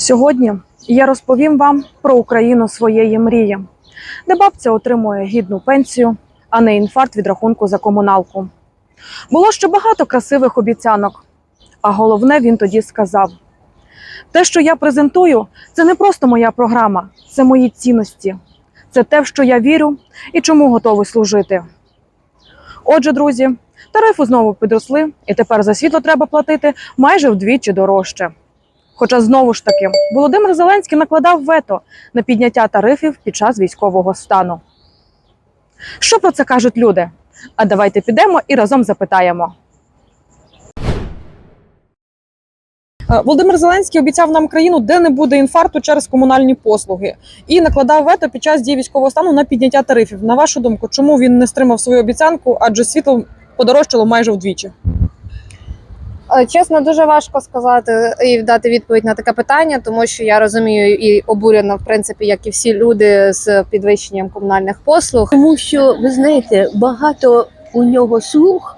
Сьогодні я розповім вам про Україну своєї мрії, де бабця отримує гідну пенсію, а не інфаркт від рахунку за комуналку. Було ще багато красивих обіцянок, а головне він тоді сказав: те, що я презентую, це не просто моя програма, це мої цінності, це те, в що я вірю і чому готовий служити. Отже, друзі, тарифи знову підросли, і тепер за світло треба платити майже вдвічі дорожче. Хоча знову ж таки Володимир Зеленський накладав вето на підняття тарифів під час військового стану. Що про це кажуть люди? А давайте підемо і разом запитаємо. Е, Володимир Зеленський обіцяв нам країну, де не буде інфаркту через комунальні послуги, і накладав вето під час дії військового стану на підняття тарифів. На вашу думку, чому він не стримав свою обіцянку? Адже світло подорожчало майже вдвічі. Е, Чесно, дуже важко сказати і дати відповідь на таке питання, тому що я розумію і обурена, в принципі, як і всі люди з підвищенням комунальних послуг. Тому що ви знаєте, багато у нього слуг,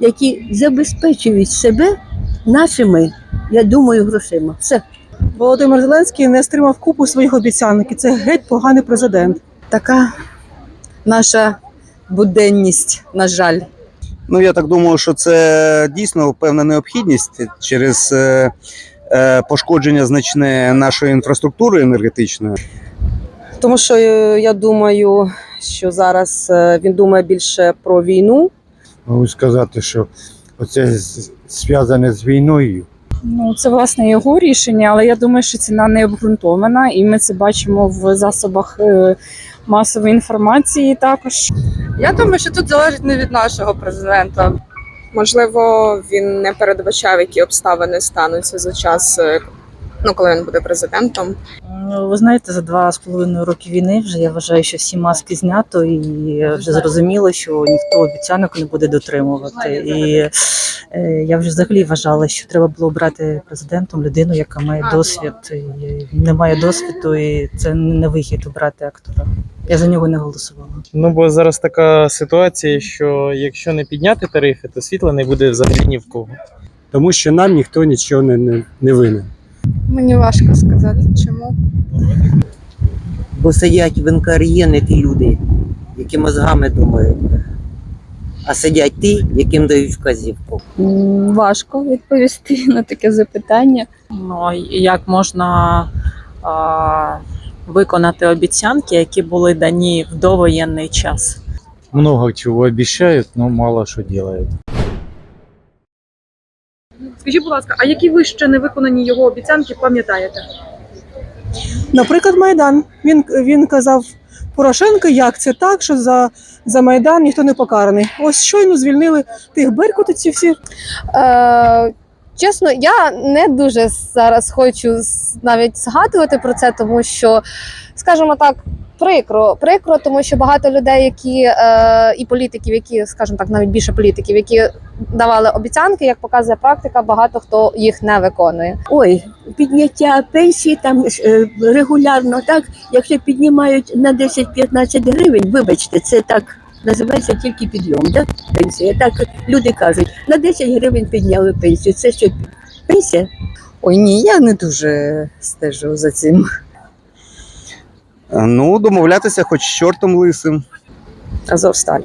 які забезпечують себе нашими, я думаю, грошима. Все. Володимир Зеленський не стримав купу своїх обіцянок, і це геть поганий президент. така наша буденність, на жаль. Ну я так думаю, що це дійсно певна необхідність через е, е, пошкодження значне нашої інфраструктури енергетичної. Тому що е, я думаю, що зараз він думає більше про війну. Можу сказати, що оце з- зв'язане з війною. Ну, це власне його рішення, але я думаю, що ціна не обґрунтована, і ми це бачимо в засобах масової інформації також. Я думаю, що тут залежить не від нашого президента. Можливо, він не передбачав, які обставини стануться за час, е, ну коли він буде президентом. Ну, ви знаєте, за два з половиною роки війни вже я вважаю, що всі маски знято, і вже зрозуміло, що ніхто обіцянок не буде дотримувати. І е, я вже взагалі вважала, що треба було брати президентом людину, яка має досвід. І немає досвіду, і це не вихід обрати актора. Я за нього не голосувала. Ну бо зараз така ситуація, що якщо не підняти тарифи, то світла не буде взагалі ні в кого. Тому що нам ніхто нічого не, не, не винен. Мені важко сказати, чому. Бо сидять в НКРЄ не ті люди, які мозгами думають, а сидять ті, яким дають вказівку. Важко відповісти на таке запитання. Ну як можна а, виконати обіцянки, які були дані в довоєнний час? Много чого обіцяють, але мало що роблять. Скажіть, будь ласка, а які ви ще не виконані його обіцянки пам'ятаєте? Наприклад, Майдан. Він, він казав Порошенко, як це так, що за, за Майдан ніхто не покараний. Ось щойно звільнили тих беркутиців всі. Е, чесно, я не дуже зараз хочу навіть згадувати про це, тому що, скажімо так. Прикро, прикро, тому що багато людей, які е, і політиків, які, скажімо так, навіть більше політиків, які давали обіцянки, як показує практика, багато хто їх не виконує. Ой, підняття пенсії там е, регулярно, так, якщо піднімають на 10-15 гривень, вибачте, це так називається тільки підйом, так? Пенсія. Так люди кажуть, на 10 гривень підняли пенсію. Це що пенсія? Ой, ні, я не дуже стежу за цим. Ну, домовлятися хоч з чортом лисим. Азовсталь.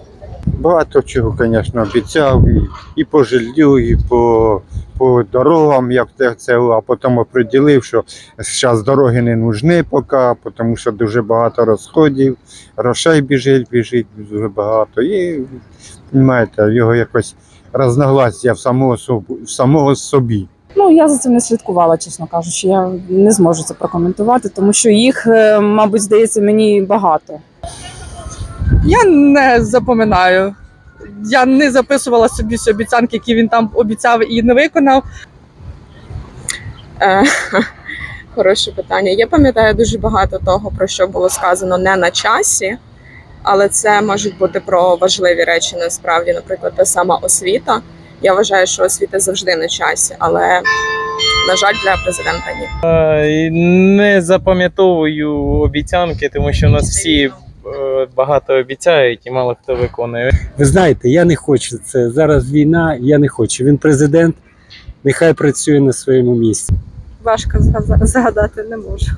Багато чого, звісно, обіцяв і, і по жилью, і по, по дорогам, як те це, а потім оприділив, що зараз дороги не нужні поки, тому що дуже багато розходів, грошей біжить, біжить дуже багато. І, розумієте, його якось розногласія в самого, в самого собі. Ну я за цим не слідкувала, чесно кажучи. Я не зможу це прокоментувати, тому що їх, е, мабуть, здається мені багато. Я не запоминаю. Я не записувала собі всі обіцянки, які він там обіцяв і не виконав. Е, хороше питання. Я пам'ятаю дуже багато того, про що було сказано не на часі, але це можуть бути про важливі речі насправді, наприклад, та сама освіта. Я вважаю, що освіта завжди на часі, але на жаль, для президента ні. Е, Не запам'ятовую обіцянки, тому що у нас всі е, багато обіцяють і мало хто виконує. Ви знаєте, я не хочу це. Зараз війна, я не хочу. Він президент, нехай працює на своєму місці. Важко згадати не можу.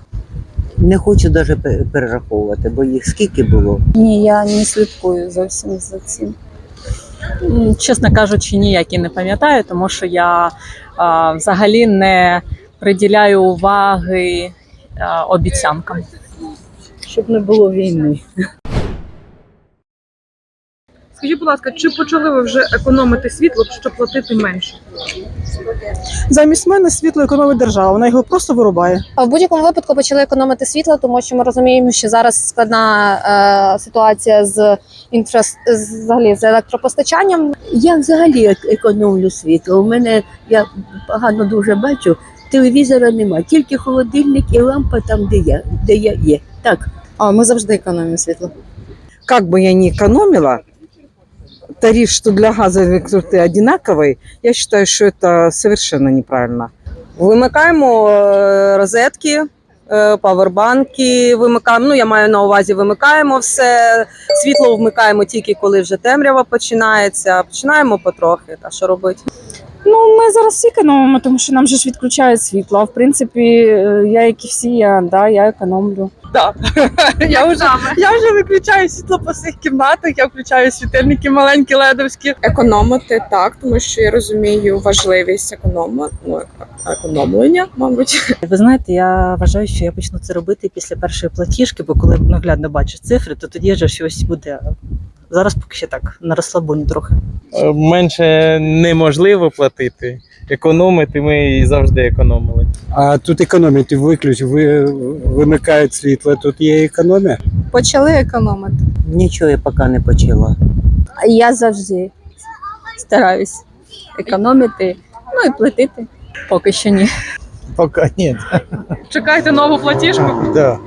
Не хочу навіть перераховувати, бо їх скільки було. Ні, я не слідкую зовсім за цим. Чесно кажучи, ніяк і не пам'ятаю, тому що я а, взагалі не приділяю уваги а, обіцянкам. Щоб не було війни. Скажіть, будь ласка, чи почали ви вже економити світло, щоб платити менше? Замість мене світло економить держава, вона його просто вирубає. А в будь-якому випадку почали економити світло, тому що ми розуміємо, що зараз складна е, ситуація з інфрас... з- взагалі з електропостачанням. Я взагалі економлю світло. У мене я погано дуже бачу. Телевізора нема, тільки холодильник і лампа там, де я, де я є. Так, А ми завжди економимо світло. Как бы я ни экономила, тариф, что для газа и электроты одинаковый, я считаю, что это совершенно неправильно. Вимикаємо е, розетки, е, павербанки, вимикаємо. Ну, я маю на увазі, вимикаємо все. Світло вмикаємо тільки коли вже темрява починається. Починаємо потрохи. Та що робити? Ну, ми зараз всі економимо, тому що нам же ж відключають світло. А в принципі, е, я, як і всі, я, да, я економлю. Да. Я вже, я вже виключаю світло по всіх кімнатах, я включаю світильники маленькі ледовські. Економити так, тому що я розумію важливість економа... ну, економлення, мабуть. Ви знаєте, я вважаю, що я почну це робити після першої платіжки, бо коли наглядно бачиш цифри, то тоді вже щось буде. Зараз поки що так, на розслабоні трохи. Е, Менше неможливо платити. Економити ми і завжди економили. А тут економити виключ, ви, вимикають світло, тут є економія. Почали економити. Нічого я поки не почала. Я завжди стараюсь економити, ну і платити. Поки що ні. Поки ні. Чекайте нову платіжку? Да.